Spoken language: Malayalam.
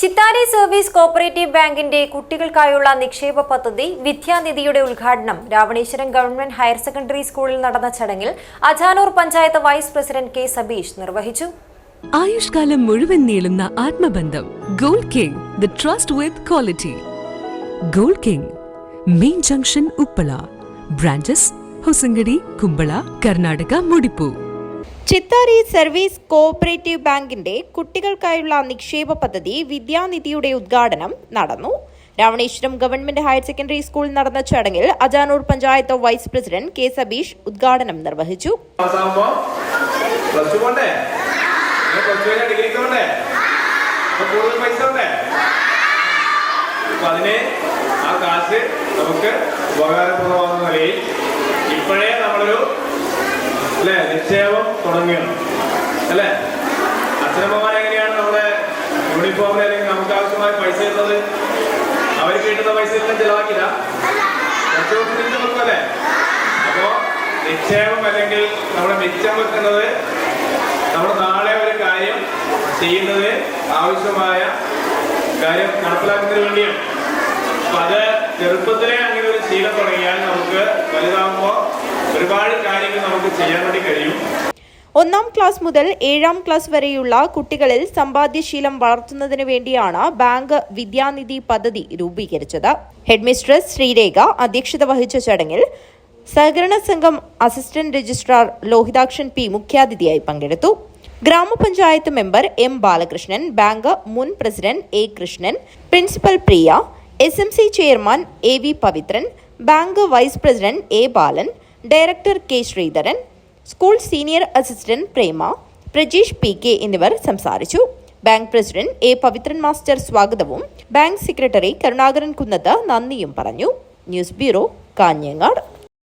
ചിത്താരി സർവീസ് കോപ്പറേറ്റീവ് ബാങ്കിന്റെ കുട്ടികൾക്കായുള്ള നിക്ഷേപ പദ്ധതി വിദ്യാനിധിയുടെ ഉദ്ഘാടനം രാവണേശ്വരം ഗവൺമെന്റ് ഹയർ സെക്കൻഡറി സ്കൂളിൽ നടന്ന ചടങ്ങിൽ Ajanur panchayat vice president K Sabeesh നിർവഹിച്ചു. ആയുഷ്കാലം മുഴുവൻ നീളുന്ന ആത്മബന്ധം gold king the trust with quality gold king main junction Uppala branches Hosangadi Kumbala Karnataka മുടിപ്പൂ. Chithari service cooperative ബാങ്കിന്റെ കുട്ടികൾക്കായുള്ള നിക്ഷേപ പദ്ധതി വിദ്യാനിധിയുടെ ഉദ്ഘാടനം നടന്നു. രാവണേശ്വരം ഗവൺമെന്റ് ഹയർ സെക്കൻഡറി സ്കൂളിൽ നടന്ന ചടങ്ങിൽ Ajanur panchayat vice president K Sabeesh ഉദ്ഘാടനം നിർവഹിച്ചു. നമുക്ക് ഉപകാരപ്രദമാകുന്ന നിലയിൽ അല്ലെ? നിക്ഷേപം തുടങ്ങുകയാണ്. അല്ലെ? അച്ഛനമ്മമാർ എങ്ങനെയാണ് നമ്മുടെ യൂണിഫോമിന് അല്ലെങ്കിൽ നമുക്ക് ആവശ്യമായ പൈസ തരുന്നത് അവർക്ക് കിട്ടുന്ന പൈസ എല്ലാം ചിലവാക്കില്ല. കുറച്ച് അപ്പോ നിക്ഷേപം അല്ലെങ്കിൽ നമ്മുടെ മിച്ചം വെക്കുന്നത് നമ്മൾ നാളെ ഒരു കാര്യം ചെയ്യുന്നത് ആവശ്യമായ കാര്യം നടപ്പിലാക്കുന്നതിന് വേണ്ടിയാണ്. അപ്പൊ അത് ചെറുപ്പത്തിലെ അങ്ങനെ ഒരു ശീലം തുടങ്ങിയാൽ നമുക്ക് ഒന്നാം ക്ലാസ് മുതൽ ഏഴാം ക്ലാസ് വരെയുള്ള കുട്ടികളിൽ സമ്പാദ്യശീലം വളർത്തുന്നതിന് വേണ്ടിയാണ് ബാങ്ക് വിദ്യാനിധി പദ്ധതി രൂപീകരിച്ചത്. ഹെഡ്മിസ്ട്രസ് ശ്രീരേഖ അധ്യക്ഷത വഹിച്ച ചടങ്ങിൽ സഹകരണ സംഘം അസിസ്റ്റന്റ് രജിസ്ട്രാർ ലോഹിതാക്ഷൻ പി മുഖ്യാതിഥിയായി പങ്കെടുത്തു. ഗ്രാമപഞ്ചായത്ത് മെമ്പർ എം ബാലകൃഷ്ണൻ ബാങ്ക് മുൻ president A Krishnan principal Priya S chairman A Pavithran bank vice president A Balan director K Sreedharan school senior assistant Prema Prajeesh P K എന്നിവർ സംസാരിച്ചു. Bank president A Pavithran master സ്വാഗതവും ബാങ്ക് സെക്രട്ടറി കരുണാകരൻ കുന്നത്ത് നന്ദിയും പറഞ്ഞു. News bureau Kanhangad.